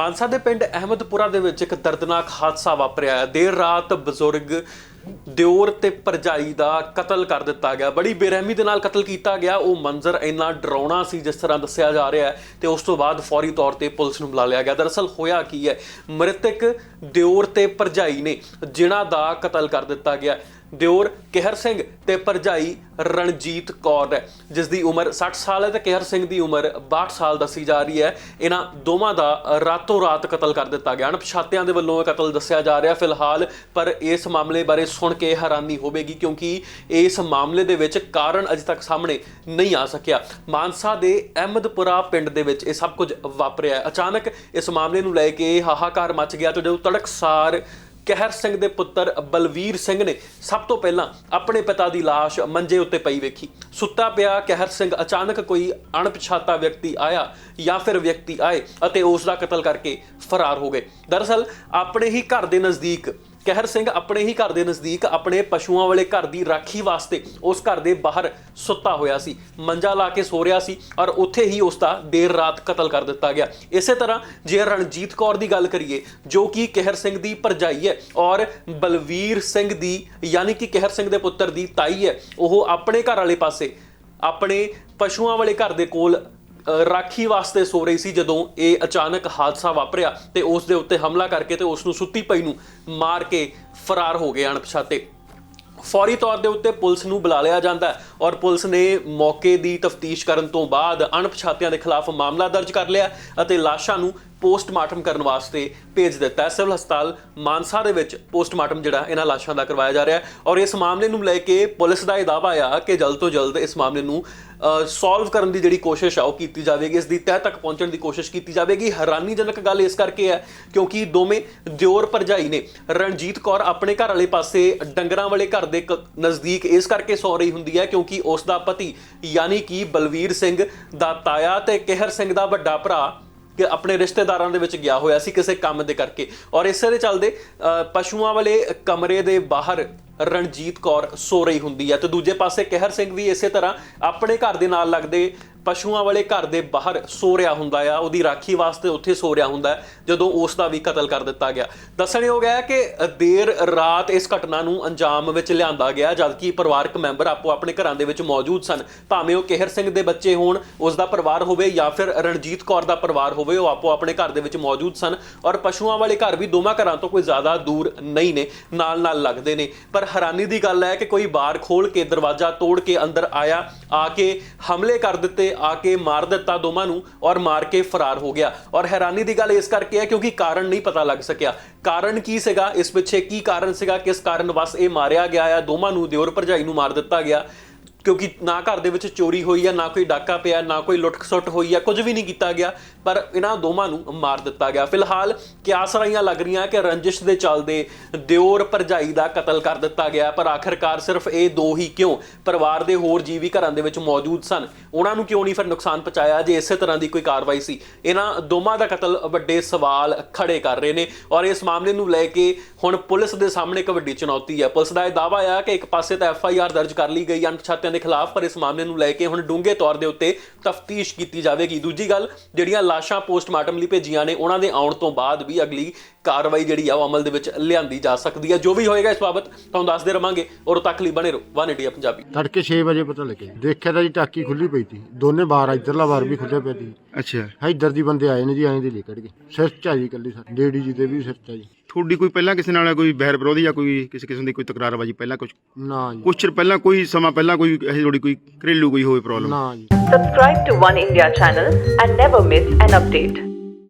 ਮਾਨਸਾ ਦੇ ਪਿੰਡ ਅਹਿਮਦਪੁਰਾ ਦੇ ਵਿੱਚ ਇੱਕ ਦਰਦਨਾਕ ਹਾਦਸਾ ਵਾਪਰਿਆ ਹੈ। ਦੇਰ ਰਾਤ ਬਜ਼ੁਰਗ ਦਿਓਰ ਤੇ ਪਰਜਾਈ ਦਾ ਕਤਲ ਕਰ ਦਿੱਤਾ ਗਿਆ। ਬੜੀ ਬੇਰਹਿਮੀ ਦੇ ਨਾਲ ਕਤਲ ਕੀਤਾ ਗਿਆ। ਉਹ ਮੰਜ਼ਰ ਇੰਨਾ ਡਰਾਉਣਾ ਸੀ, ਜਿਸ ਤਰ੍ਹਾਂ ਦੱਸਿਆ ਜਾ ਰਿਹਾ ਹੈ ਤੇ ਉਸ ਤੋਂ ਬਾਅਦ ਫੌਰੀ ਤੌਰ ਤੇ ਪੁਲਿਸ ਨੂੰ ਬੁਲਾ ਲਿਆ ਗਿਆ। ਦਰਅਸਲ ਹੋਇਆ ਕੀ ਹੈ? ਮ੍ਰਿਤਕ ਦਿਓਰ ਤੇ ਪਰਜਾਈ ਨੇ ਜਿਨ੍ਹਾਂ ਦਾ ਕਤਲ ਕਰ ਦਿੱਤਾ ਗਿਆ। ਦਿਓਰ ਕਿਹਰ ਸਿੰਘ ਤੇ ਭਰਜਾਈ ਰਣਜੀਤ ਕੌਰ ਹੈ ਜਿਸ ਦੀ ਉਮਰ 60 ਸਾਲ ਹੈ ਤੇ ਕਿਹਰ ਸਿੰਘ ਦੀ ਉਮਰ 62 ਸਾਲ ਦੱਸੀ ਜਾ ਰਹੀ ਹੈ। ਇਹਨਾਂ ਦੋਵਾਂ ਦਾ ਰਾਤੋਂ ਰਾਤ ਕਤਲ ਕਰ ਦਿੱਤਾ ਗਿਆ। ਅਣਪਛਾਤਿਆਂ ਦੇ ਵੱਲੋਂ ਇਹ ਕਤਲ ਦੱਸਿਆ ਜਾ ਰਿਹਾ ਫਿਲਹਾਲ, ਪਰ ਇਸ ਮਾਮਲੇ ਬਾਰੇ ਸੁਣ ਕੇ ਹੈਰਾਨੀ ਹੋਵੇਗੀ ਕਿਉਂਕਿ ਇਸ ਮਾਮਲੇ ਦੇ ਵਿੱਚ ਕਾਰਨ ਅਜੇ ਤੱਕ ਸਾਹਮਣੇ ਨਹੀਂ ਆ ਸਕਿਆ। ਮਾਨਸਾ ਦੇ ਅਹਿਮਦਪੁਰਾ ਪਿੰਡ ਦੇ ਵਿੱਚ ਇਹ ਸਭ ਕੁਝ ਵਾਪਰਿਆ ਅਚਾਨਕ ਇਸ ਮਾਮਲੇ ਨੂੰ ਲੈ ਕੇ ਹਾਹਾਕਾਰ ਮਚ ਗਿਆ ਤੇ ਜਦੋਂ ਤੜਕਸਾਰ ਕਹਿਰ ਸਿੰਘ ਦੇ ਪੁੱਤਰ ਬਲਵੀਰ ਸਿੰਘ ਨੇ ਸਭ ਤੋਂ ਪਹਿਲਾਂ ਆਪਣੇ ਪਿਤਾ ਦੀ ਲਾਸ਼ ਮੰਜੇ ਉੱਤੇ ਪਈ ਵੇਖੀ। ਸੁੱਤਾ ਪਿਆ ਕਹਿਰ ਸਿੰਘ ਅਚਾਨਕ ਕੋਈ ਅਣਪਛਾਤਾ ਵਿਅਕਤੀ ਆਇਆ ਜਾਂ ਫਿਰ ਵਿਅਕਤੀ ਆਏ ਅਤੇ ਉਸ ਦਾ ਕਤਲ ਕਰਕੇ ਫਰਾਰ ਹੋ ਗਏ। ਦਰਅਸਲ, ਆਪਣੇ ਹੀ ਘਰ ਦੇ ਨਜ਼ਦੀਕ ਕਹਿਰ ਸਿੰਘ ਆਪਣੇ ਹੀ ਘਰ ਦੇ ਨਜ਼ਦੀਕ ਆਪਣੇ ਪਸ਼ੂਆਂ ਵਾਲੇ ਘਰ ਦੀ ਰਾਖੀ ਵਾਸਤੇ ਉਸ ਘਰ ਦੇ ਬਾਹਰ ਸੁੱਤਾ ਹੋਇਆ ਸੀ, ਮੰਜਾ ਲਾ ਕੇ ਸੋ ਰਿਹਾ ਸੀ ਔਰ ਉੱਥੇ ਹੀ ਉਸ ਦਾ ਦੇਰ ਰਾਤ ਕਤਲ ਕਰ ਦਿੱਤਾ ਗਿਆ। ਇਸੇ ਤਰ੍ਹਾਂ ਜੇ ਰਣਜੀਤ ਕੌਰ ਦੀ ਗੱਲ ਕਰੀਏ, ਜੋ ਕਿ ਕਹਿਰ ਸਿੰਘ ਦੀ ਭਰਜਾਈ ਹੈ ਔਰ ਬਲਵੀਰ ਸਿੰਘ ਦੀ ਯਾਨੀ ਕਿ ਕਹਿਰ ਸਿੰਘ ਦੇ ਪੁੱਤਰ ਦੀ ਤਾਈ ਹੈ, ਉਹ ਆਪਣੇ ਘਰ ਵਾਲੇ ਪਾਸੇ ਆਪਣੇ ਪਸ਼ੂਆਂ ਵਾਲੇ ਘਰ ਦੇ ਕੋਲ ਰਾਖੀ ਵਾਸਤੇ ਸੋ ਰਹੀ ਸੀ ਜਦੋਂ ਇਹ ਅਚਾਨਕ ਹਾਦਸਾ ਵਾਪਰਿਆ ਤੇ ਉਸ ਦੇ ਉੱਤੇ ਹਮਲਾ ਕਰਕੇ ਤੇ ਉਸ ਨੂੰ ਸੁੱਤੀ ਪਈ ਨੂੰ ਮਾਰ ਕੇ ਫਰਾਰ ਹੋ ਗਏ ਅਣਪਛਾਤੇ। ਫੌਰੀ ਤੌਰ ਦੇ ਉੱਤੇ ਪੁਲਿਸ ਨੂੰ ਬੁਲਾ ਲਿਆ ਜਾਂਦਾ ਔਰ ਪੁਲਿਸ ਨੇ ਮੌਕੇ ਦੀ ਤਫਤੀਸ਼ ਕਰਨ ਤੋਂ ਬਾਅਦ ਅਣਪਛਾਤਿਆਂ ਦੇ ਖਿਲਾਫ ਮਾਮਲਾ ਦਰਜ ਕਰ ਲਿਆ ਅਤੇ ਲਾਸ਼ਾਂ ਨੂੰ ਪੋਸਟਮਾਰਟਮ ਕਰਨ ਵਾਸਤੇ ਭੇਜ ਦਿੱਤਾ ਸਿਵਲ ਹਸਪਤਾਲ ਮਾਨਸਾ ਦੇ ਵਿੱਚ ਪੋਸਟਮਾਰਟਮ ਜਿਹੜਾ ਇਹਨਾਂ ਲਾਸ਼ਾਂ ਦਾ ਕਰਵਾਇਆ ਜਾ ਰਿਹਾ ਔਰ ਇਸ ਮਾਮਲੇ ਨੂੰ ਲੈ ਕੇ ਪੁਲਿਸ ਦਾ ਇਹ ਦਾਅਵਾ ਆ ਕਿ ਜਲਦ ਤੋਂ ਜਲਦ ਇਸ ਮਾਮਲੇ ਨੂੰ ਸੋਲਵ ਕਰਨ ਦੀ ਜਿਹੜੀ ਕੋਸ਼ਿਸ਼ ਆ, ਉਹ ਕੀਤੀ ਜਾਵੇਗੀ, ਇਸ ਦੀ ਤਹਿ ਤੱਕ ਪਹੁੰਚਣ ਦੀ ਕੋਸ਼ਿਸ਼ ਕੀਤੀ ਜਾਵੇਗੀ। ਹੈਰਾਨੀਜਨਕ ਗੱਲ ਇਸ ਕਰਕੇ ਹੈ, ਕਿਉਂਕਿ ਦੋਵੇਂ ਦਿਓਰ ਭਰਜਾਈ ਨੇ ਰਣਜੀਤ ਕੌਰ ਆਪਣੇ ਘਰ ਵਾਲੇ ਪਾਸੇ ਡੰਗਰਾਂ ਵਾਲੇ ਘਰ ਦੇ ਕ- ਨਜ਼ਦੀਕ ਇਸ ਕਰਕੇ ਸੌ ਰਹੀ ਹੁੰਦੀ ਹੈ, ਕਿਉਂਕਿ ਉਸ ਦਾ ਪਤੀ, ਯਾਨੀ ਕਿ ਬਲਵੀਰ ਸਿੰਘ ਦਾ ਤਾਇਆ ਤੇ ਕਿਹਰ ਸਿੰਘ ਦਾ ਵੱਡਾ ਭਰਾ ਕਿ ਆਪਣੇ ਰਿਸ਼ਤੇਦਾਰਾਂ ਦੇ ਵਿੱਚ ਗਿਆ ਹੋਇਆ ਸੀ ਕਿਸੇ ਕੰਮ ਦੇ ਕਰਕੇ। ਔਰ ਇਸੇ ਦੇ ਚੱਲਦੇ ਅ, ਪਸ਼ੂਆਂ ਵਾਲੇ ਕਮਰੇ ਦੇ ਬਾਹਰ ਰਣਜੀਤ ਕੌਰ ਸੋ ਰਹੀ ਹੁੰਦੀ ਹੈ ਤੇ ਦੂਜੇ ਪਾਸੇ ਕਹਿਰ ਸਿੰਘ ਵੀ ਇਸੇ ਤਰ੍ਹਾਂ ਆਪਣੇ ਘਰ ਦੇ ਨਾਲ ਲੱਗਦੇ ਪਸ਼ੂਆਂ ਵਾਲੇ ਘਰ ਦੇ ਬਾਹਰ ਸੋ ਰਿਹਾ ਹੁੰਦਾ ਆ, ਉਹਦੀ ਰਾਖੀ ਵਾਸਤੇ ਉੱਥੇ ਸੋ ਰਿਹਾ ਹੁੰਦਾ, ਜਦੋਂ ਉਸ ਦਾ ਵੀ ਕਤਲ ਕਰ ਦਿੱਤਾ ਗਿਆ। ਦੱਸਣਯੋਗ ਹੈ ਕਿ ਦੇਰ ਰਾਤ ਇਸ ਘਟਨਾ ਨੂੰ ਅੰਜਾਮ ਵਿੱਚ ਲਿਆਂਦਾ ਗਿਆ, ਜਦਕਿ ਪਰਿਵਾਰਕ ਮੈਂਬਰ ਆਪੋ ਆਪਣੇ ਘਰਾਂ ਦੇ ਵਿੱਚ ਮੌਜੂਦ ਸਨ। ਭਾਵੇਂ ਉਹ ਕਹਿਰ ਸਿੰਘ ਦੇ ਬੱਚੇ ਹੋਣ ਉਸ ਦਾ ਪਰਿਵਾਰ ਹੋਵੇ ਜਾਂ ਫਿਰ ਰਣਜੀਤ ਕੌਰ ਦਾ ਪਰਿਵਾਰ ਹੋਵੇ, ਉਹ ਆਪੋ ਆਪਣੇ ਘਰ ਦੇ ਵਿੱਚ ਮੌਜੂਦ ਸਨ ਔਰ ਪਸ਼ੂਆਂ ਵਾਲੇ ਘਰ ਵੀ ਦੋਵਾਂ ਘਰਾਂ ਤੋਂ ਕੋਈ ਜ਼ਿਆਦਾ ਦੂਰ ਨਹੀਂ ਨੇ ਨਾਲ ਨਾਲ ਲੱਗਦੇ ਨੇ। ਪਰ ਹੈਰਾਨੀ ਦੀ ਗੱਲ ਹੈ ਕਿ ਕੋਈ ਬਾਰ ਖੋਲ ਕੇ ਦਰਵਾਜ਼ਾ ਤੋੜ ਕੇ ਅੰਦਰ ਆਇਆ, ਆ ਕੇ ਹਮਲੇ ਕਰ ਦਿੱਤੇ ਆ ਕੇ ਮਾਰ ਦਿੱਤਾ ਦੋਵਾਂ ਨੂੰ ਔਰ ਮਾਰ ਕੇ ਫਰਾਰ ਹੋ ਗਿਆ। ਔਰ ਹੈਰਾਨੀ ਦੀ ਗੱਲ ਇਸ ਕਰਕੇ ਹੈ ਕਿਉਂਕਿ ਕਾਰਨ ਨਹੀਂ ਪਤਾ ਲੱਗ ਸਕਿਆ। ਕਾਰਨ ਕੀ ਸੀਗਾ? ਇਸ ਪਿੱਛੇ ਕੀ ਕਾਰਨ ਸੀਗਾ? ਕਿਸ ਕਾਰਨ ਵਸ ਇਹ ਮਾਰਿਆ ਗਿਆ ਆ? ਦੋਵਾਂ ਨੂੰ ਦਿਓਰ ਭਰਜਾਈ ਨੂੰ ਮਾਰ ਦਿੱਤਾ ਗਿਆ। ਕਿਉਂਕਿ ਨਾ ਘਰ ਦੇ ਵਿੱਚ ਚੋਰੀ ਹੋਈ ਆ, ਨਾ ਕੋਈ ਡਾਕਾ ਪਿਆ, ਨਾ ਕੋਈ ਲੁੱਟ-ਖਸੁੱਟ ਹੋਈ ਆ, ਕੁਝ ਵੀ ਨਹੀਂ ਕੀਤਾ ਗਿਆ, ਪਰ ਇਹਨਾਂ ਦੋਵਾਂ ਨੂੰ ਮਾਰ ਦਿੱਤਾ ਗਿਆ। ਫਿਲਹਾਲ ਕਿਆਸ ਰਾਈਆਂ ਲੱਗ ਰਹੀਆਂ ਕਿ ਰੰਜਿਸ਼ ਦੇ ਚੱਲਦੇ ਦਿਓਰ ਭਰਜਾਈ ਦਾ ਕਤਲ ਕਰ ਦਿੱਤਾ ਗਿਆ, ਪਰ ਆਖਰਕਾਰ ਸਿਰਫ ਇਹ ਦੋ ਹੀ ਕਿਉਂ? ਪਰਿਵਾਰ ਦੇ ਹੋਰ ਜੀਵ ਵੀ ਘਰਾਂ ਦੇ ਵਿੱਚ ਮੌਜੂਦ ਸਨ। ਉਹਨਾਂ ਨੂੰ ਕਿਉਂ ਨਹੀਂ ਫਿਰ ਨੁਕਸਾਨ ਪਹੁੰਚਾਇਆ? ਜੇ ਇਸੇ ਤਰ੍ਹਾਂ ਦੀ ਕੋਈ ਕਾਰਵਾਈ ਸੀ, ਇਹਨਾਂ ਦੋਵਾਂ ਦਾ ਕਤਲ ਵੱਡੇ ਸਵਾਲ ਖੜੇ ਕਰ ਰਹੇ ਨੇ। ਔਰ ਇਸ ਮਾਮਲੇ ਨੂੰ ਲੈ ਕੇ ਹੁਣ ਪੁਲਿਸ ਦੇ ਸਾਹਮਣੇ ਇੱਕ ਵੱਡੀ ਚੁਣੌਤੀ ਹੈ ਪੁਲਿਸ ਦਾ ਇਹ ਦਾਅਵਾ ਆ ਕਿ ਇੱਕ ਪਾਸੇ ਤਾਂ ਐਫ ਆਈ ਆਰ ਦਰਜ ਕਰ ਲਈ ਗਈ ਅਣਪਛਾਤਿਆਂ ਦੇ ਖਿਲਾਫ ਪਰ ਇਸ ਮਾਮਲੇ ਨੂੰ ਲੈ ਕੇ ਹੁਣ ਡੂੰਘੇ ਤੌਰ ਦੇ ਉੱਤੇ ਤਫਤੀਸ਼ ਕੀਤੀ ਜਾਵੇਗੀ। ਦੂਜੀ ਗੱਲ ਜਿਹੜੀਆਂ ਲਾਸ਼ਾਂ ਪੋਸਟਮਾਰਟਮ ਲਈ ਭੇਜੀਆਂ ਨੇ ਉਹਨਾਂ ਦੇ ਆਉਣ ਤੋਂ ਬਾਅਦ ਵੀ ਅਗਲੀ ਕਾਰਵਾਈ ਜਿਹੜੀ ਆ ਉਹ ਅਮਲ ਦੇ ਵਿੱਚ ਲਿਆਂਦੀ ਜਾ ਸਕਦੀ ਹੈ ਜੋ ਵੀ ਹੋਏਗਾ ਇਸ ਬਾਬਤ ਤੁਹਾਨੂੰ ਦੱਸਦੇ ਰਵਾਂਗੇ। ਔਰ ਤੱਕ ਲਈ ਬਣੇ ਰਹੋ ਵਨ ਇੰਡੀਆ ਪੰਜਾਬੀ। ਤੜਕੇ 6 ਵਜੇ ਪਤਾ ਲੱਗਿਆ ਦੇਖਿਆ ਤਾਂ ਜੀ ਟਾਕੀ ਖੁੱਲੀ ਪਈ ਸੀ। ਦੋਨੇ ਬਾਹਰ ਇਧਰਲਾ ਬਾਰ ਵੀ ਖੁੱਲਿਆ ਪਿਆ ਸੀ। ਅੱਛਾ। ਇੱਧਰ ਦੀ ਬੰਦੇ ਆਏ ਨੇ ਜੀ ਐਂ ਦੇ ਲੈ ਕੱਢ ਕੇ ਸਿਰ ਚ ਜੀ ਕੱਲੀ ਸਰ। ਡੇਡੀ ਜੀ ਦੇ ਵੀ ਸਿਰ ਚ ਆ ਜੀ ਤੁਹਾਡੀ ਕੋਈ ਪਹਿਲਾਂ ਕਿਸੇ ਨਾਲ ਕੋਈ ਬਹਿਰ ਵਿਰੋਧੀ ਜਾਂ ਕੋਈ ਕਿਸੇ ਕਿਸਮ ਦੀ ਕੋਈ ਤਕਰਾਰਬਾਜੀ ਪਹਿਲਾਂ ਕੁਝ ਨਾ ਜੀ। ਕੁਛ ਚਿਰ ਪਹਿਲਾਂ ਕੋਈ ਸਮਾਂ ਪਹਿਲਾਂ ਕੋਈ ਇਹ ਥੋੜੀ ਕੋਈ ਘਰੇਲੂ ਕੋਈ ਹੋਵੇ ਪ੍ਰੋਬਲਮ ਨਾ ਜੀ। Subscribe to One India channel and never miss an update.